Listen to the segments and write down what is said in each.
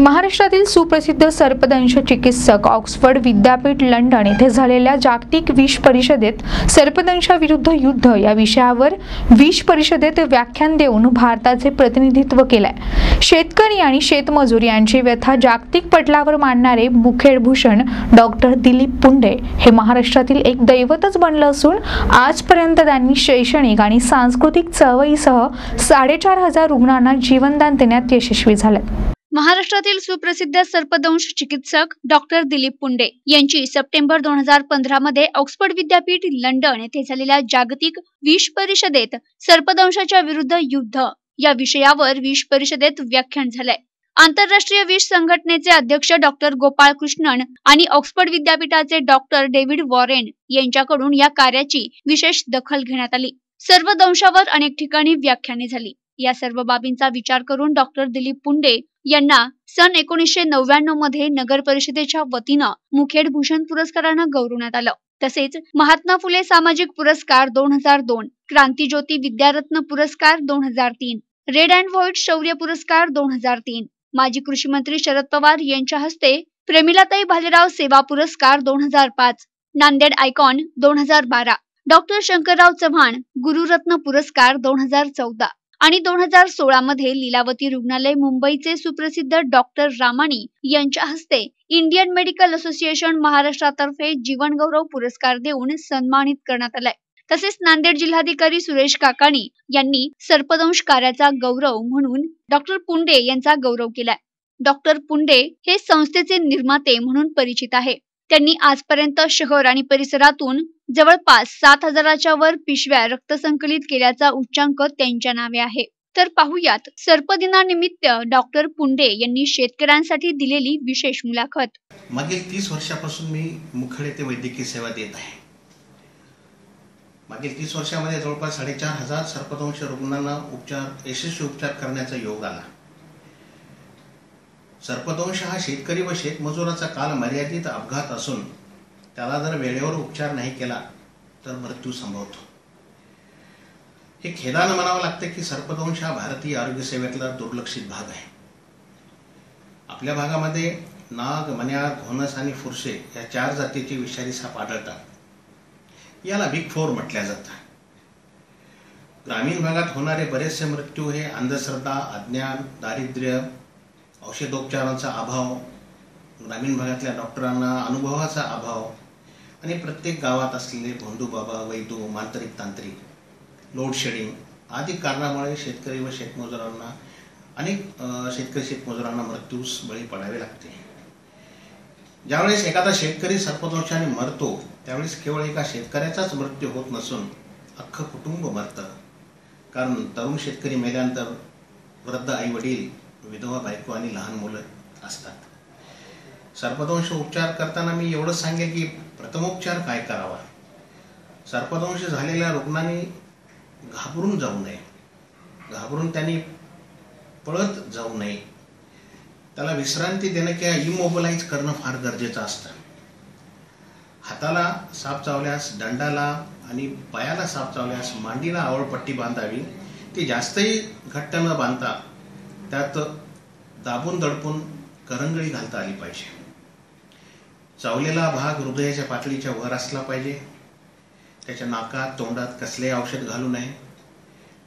महाराष्ट्रातील सुप्रसिद्ध सर्पदंश चिकित्सक ऑक्सफर्ड विद्यापीठ लंडन येथे झालेल्या जागतिक विष परिषदेत सर्पदंशाविरुद्ध युद्ध या विषयावर विष परिषदेत व्याख्यान देऊन भारताचे प्रतिनिधित्व केलंय. शेतकरी आणि शेतमजूर यांची व्यथा जागतिक पटलावर मांडणारे मुखेडभूषण डॉक्टर दिलीप पुंडे हे महाराष्ट्रातील एक दैवतच बनलं असून आजपर्यंत त्यांनी शैक्षणिक आणि सांस्कृतिक चळवळीसह साडेचार हजार रुग्णांना जीवनदान देण्यात यशस्वी झाले महाराष्ट्रातील सुप्रसिद्ध सर्पदंश चिकित्सक डॉक्टर दिलीप पुंडे यांची सप्टेंबर दोन हजार पंधरा मध्ये ऑक्सफर्ड विद्यापीठ लंडन येथे झालेल्या जागतिक विष परिषदेत सर्पदंशाच्या विरुद्ध युद्ध या विषयावर विष परिषदेत व्याख्यान झालंय. आंतरराष्ट्रीय विष संघटनेचे अध्यक्ष डॉक्टर गोपाळ कृष्णन आणि ऑक्सफर्ड विद्यापीठाचे डॉक्टर डेव्हिड वॉरेन यांच्याकडून या कार्याची विशेष दखल घेण्यात आली. सर्व दंशावर अनेक ठिकाणी व्याख्याने झाली. या सर्व बाबींचा विचार करून डॉक्टर दिलीप पुंडे यांना सन एकोणीसशे नव्याण्णवमध्ये नगर परिषदेच्या वतीनं मुखेड भूषण पुरस्कारानं गौरवण्यात आलं. तसेच महात्मा फुले सामाजिक पुरस्कार दोन हजार दोन क्रांतीज्योती विद्यारत्न पुरस्कार दोन हजार तीन रेड अँड व्हाईट शौर्य पुरस्कार दोन हजार तीन माजी कृषी मंत्री शरद पवार यांच्या हस्ते प्रेमिलाताई भालेराव सेवा पुरस्कार दोन हजार पाच नांदेड आयकॉन दोन हजार बारा डॉक्टर शंकरराव चव्हाण गुरुरत्न पुरस्कार दोन हजार चौदा. आणि दोन हजार सोळा मध्ये लीलावती रुग्णालय मुंबईचे सुप्रसिद्ध डॉक्टर रामाणी यांच्या हस्ते इंडियन मेडिकल असोसिएशन महाराष्ट्रातर्फे जीवनगौरव पुरस्कार देऊन सन्मानित करण्यात आलाय. तसेच नांदेड जिल्हाधिकारी सुरेश काकाणी यांनी सर्पदंश कार्याचा गौरव म्हणून डॉक्टर पुंडे यांचा गौरव केलाय. डॉक्टर पुंडे हे संस्थेचे निर्माते म्हणून परिचित आहे. त्यांनी आजपर्यंत शहर आणि परिसरातून जवळपास सात हजाराच्या वर पिशव्या रक्तसंकलित केल्याचा उच्चांक त्यांच्या नावे आहे. तर पाहुयात सर्पदिनानिमित्त डॉक्टर पुंडे यांनी शेतकऱ्यांसाठी दिलेली विशेष मुलाखत. मागील तीस वर्षापासून मी मुखेड ते वैद्यकीय सेवा देत आहे. मागील तीस वर्षामध्ये जवळपास साडेचार हजार सर्पदंश रुग्णांना उपचार यशस्वी उपचार करण्याचा योग आला. सर्पदंश हा शेतकरी व शेतमजुराचा काल मर्यादित अपघात असून त्याला जर वेळेवर उपचार नाही केला तर मृत्यू संभवतो. हे खेदानं म्हणावं लागतं की सर्पदंश हा भारतीय आरोग्य सेवेतला दुर्लक्षित भाग आहे. आपल्या भागामध्ये नाग मन्याळ घोनस आणि फुरसे या चार जातीचे विषारी साप आढळतात याला बिग फोर म्हटल्या जातं. ग्रामीण भागात होणारे बरेचसे मृत्यू हे अंधश्रद्धा अज्ञान दारिद्र्य औषधोपचारांचा अभाव ग्रामीण भागातल्या डॉक्टरांना अनुभवाचा अभाव आणि प्रत्येक गावात असलेले भोंडू बाबा वैदू मांत्रिक तांत्रिक लोडशेडिंग आदी कारणामुळे शेतकरी व शेतमजुरांना अनेक शेतकरी शेतमजुरांना मृत्यूस बळी पडावे लागते. ज्यावेळेस एखादा शेतकरी सर्पदोषाने मरतो त्यावेळेस केवळ एका शेतकऱ्याचाच मृत्यू होत नसून अख्खं कुटुंब मरतं. कारण तरुण शेतकरी मेल्यानंतर वृद्ध आई वडील विधवा बायको आणि लहान मुलं असतात. सर्पदंश उपचार करताना मी एवढंच सांगेल की प्रथमोपचार काय करावा? सर्पदंश झालेल्या रुग्णांनी घाबरून जाऊ नये. घाबरून त्यांनी पळत जाऊ नये. त्याला विश्रांती देणं किंवा इमोबलाइज करणं फार गरजेचं असतं. हाताला साप चावल्यास दंडाला आणि पायाला साप चावल्यास मांडीला आवळपट्टी बांधावी. ती जास्तही घट्ट न बांधता त्यात दाबून दडपून करंगळी घालता आली पाहिजे. चावलेला भाग हृदयाच्या पातळीच्या वर असला पाहिजे. त्याच्या नाकात तोंडात कसले औषध घालू नये.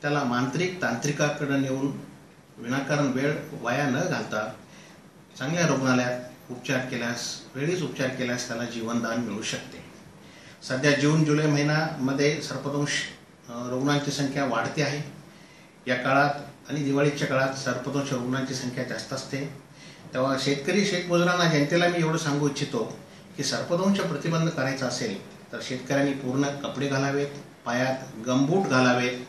त्याला मांत्रिक तांत्रिकाकडे नेऊन विनाकारण वेळ वाया न घालता चांगल्या रुग्णालयात उपचार केल्यास वेळीच उपचार केल्यास त्याला जीवनदान मिळू शकते. सध्या जून जुलै महिन्यामध्ये सर्पदंश रुग्णांची संख्या वाढते आहे. या काळात आणि दिवाळीच्या काळात सर्पदोष रुग्णांची संख्या जास्त असते. तेव्हा शेतकरी शेतमजुरांना जनतेला मी एवढं सांगू इच्छितो की सर्पदंश प्रतिबंध करायचा असेल तर शेतकऱ्यांनी पूर्ण कपडे घालावेत पायात गमबूट घालावेत.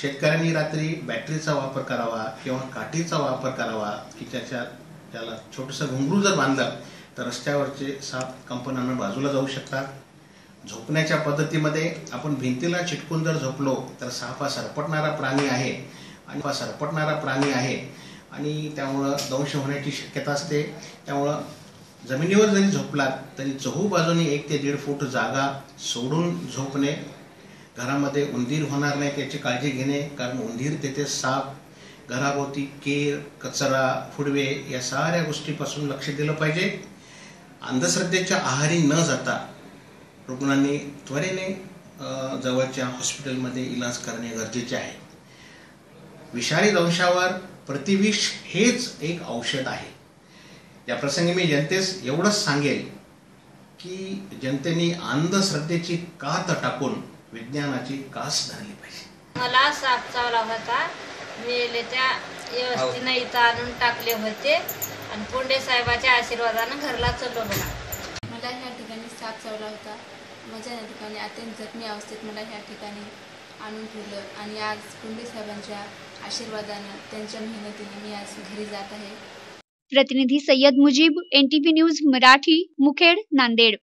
शेतकऱ्यांनी रात्री बॅटरीचा वापर करावा किंवा काठीचा वापर करावा की त्याच्या त्याला छोटंसं घुंगरू जर बांधलं तर रस्त्यावरचे साप कंपन्यांना बाजूला जाऊ शकतात. झोपण्याच्या पद्धतीमध्ये आपण भिंतीला चिटकून जर झोपलो तर साप हा सरपटणारा प्राणी आहे. आणि हा सरपटणारा प्राणी आहे. आणि त्यामुळं दंश होण्याची शक्यता असते. त्यामुळं जमिनीवर जरी झोपलात तरी चहू बाजूने एक ते दीड फूट जागा सोडून झोपणे घरामध्ये उंदीर होणार नाही त्याची काळजी घेणे कारण उंदीर तेथे साप घराभोवती केर कचरा फुडवे या साऱ्या गोष्टीपासून लक्ष दिलं पाहिजे. अंधश्रद्धेच्या आहारी न जाता रुग्णांनी त्वरेने जवळच्या हॉस्पिटलमध्ये इलाज करणे गरजेचे आहे. विषारी दंशावर प्रतिविष हेच एक औषध आहे. या प्रसंगी मी जनतेस एवढंच सांगेल की जनतेने अंधश्रद्धेची कात टाकून विज्ञानाची कास धरली पाहिजे. मला साप चावला होता. मेले त्या व्यवस्थेनं इथं आणून टाकले होते आणि पुंडे साहेबाच्या आशीर्वादानं घरला चलो बघा मला ह्या ठिकाणी साप चावला होता. माझ्या या ठिकाणी अत्यंत जखमी अवस्थेत मला ह्या ठिकाणी आणून ठेवलं. आणि आज कुंडे साहेबांच्या आशीर्वादानं त्यांच्या मेहनतीने मी आज घरी जात आहे. प्रतिनिधी सय्यद मुजीब एनटीव्ही न्यूज मराठी मुखेड नांदेड.